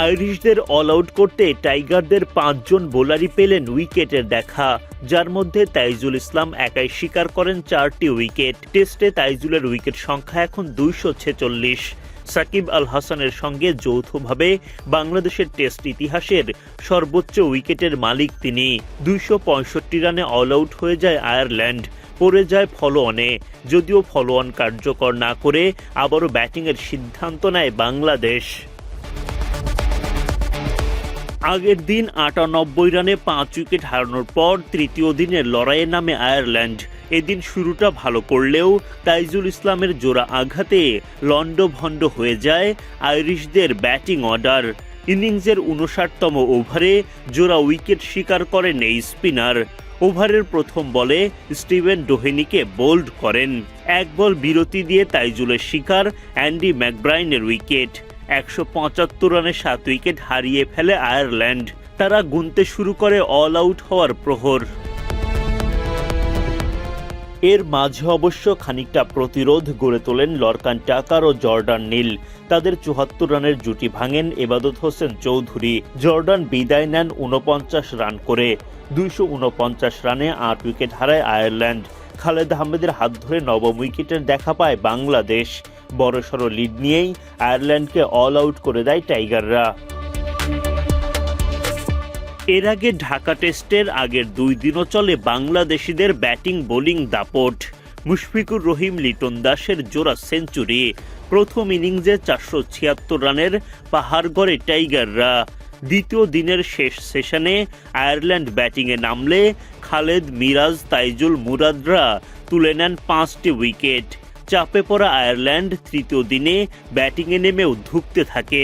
আইরিশদের all out করতে টাইগারদের পাঁচজন বোলারই পেলেন উইকেটের দেখা, যার মধ্যে তাইজুল ইসলাম একাই স্বীকার করেন চারটি উইকেট। টেস্টে তাইজুলের উইকেট সংখ্যা এখন দুইশো ছেচল্লিশ। সাকিব আল হাসানের সঙ্গে যৌথভাবে বাংলাদেশের টেস্ট ইতিহাসের সর্বোচ্চ উইকেটের মালিক তিনি। দুইশো পঁয়ষট্টি রানে অল আউট হয়ে যায় আয়ারল্যান্ড, পড়ে যায় ফলো অনে যদিও ফলো অন কার্যকর না করে আবারও ব্যাটিংয়ের সিদ্ধান্ত নেয় বাংলাদেশ। আগের দিন আটানব্বই রানে পাঁচ উইকেট হারানোর পর তৃতীয় দিনের লড়াইয়ে নামে আয়ারল্যান্ড। এদিন শুরুটা ভালো করলেও তাইজুল ইসলামের জোড়া আঘাতে লন্ডভন্ড হয়ে যায় আইরিশদের ব্যাটিং অর্ডার। ইনিংসের উনষাটতম ওভারে জোড়া উইকেট শিকার করেন এই স্পিনার। ওভারের প্রথম বলে স্টিভেন ডোহেনিকে বোল্ড করেন। এক বল বিরতি দিয়ে তাইজুলের শিকার অ্যান্ডি ম্যাকব্রাইনের উইকেট। একশো পঁচাত্তর রানে সাত উইকেট হারিয়ে ফেলে আয়ারল্যান্ড। তারা গুনতে শুরু করে অল আউট হওয়ার প্রহর। এর মাঝে অবশ্য খানিকটা প্রতিরোধ গড়ে তোলেন লরকান টাকার ও জর্ডান নীল। তাদের চুয়াত্তর রানের জুটি ভাঙেন এবাদত হোসেন চৌধুরী। জর্ডান বিদায় নেন উনপঞ্চাশ রান করে। দুইশো উনপঞ্চাশ রানে আট উইকেট হারায় আয়ারল্যান্ড। খালেদ আহমেদের হাত ধরে নবম উইকেটের দেখা পায় বাংলাদেশ। বড়সড় লিড নিয়েই আয়ারল্যান্ডকে অল আউট করে দেয় টাইগাররা। এর আগে ঢাকা টেস্টের আগের দুই দিনও চলে বাংলাদেশিদের ব্যাটিং বোলিং দাপট। মুশফিকুর রহিম, লিটন দাসের জোড়া সেঞ্চুরি। প্রথম ইনিংসে চারশো ছিয়াত্তর রানের পাহাড় গড়ে টাইগাররা। দ্বিতীয় দিনের শেষ সেশনে আয়ারল্যান্ড ব্যাটিংয়ে নামলে খালেদ মিরাজ, তাইজুল মুরাদরা তুলে নেন পাঁচটি উইকেট। চাপে পড়া আয়ারল্যান্ড তৃতীয় দিনে ব্যাটিংয়ে নেমেও ধুঁকতে থাকে।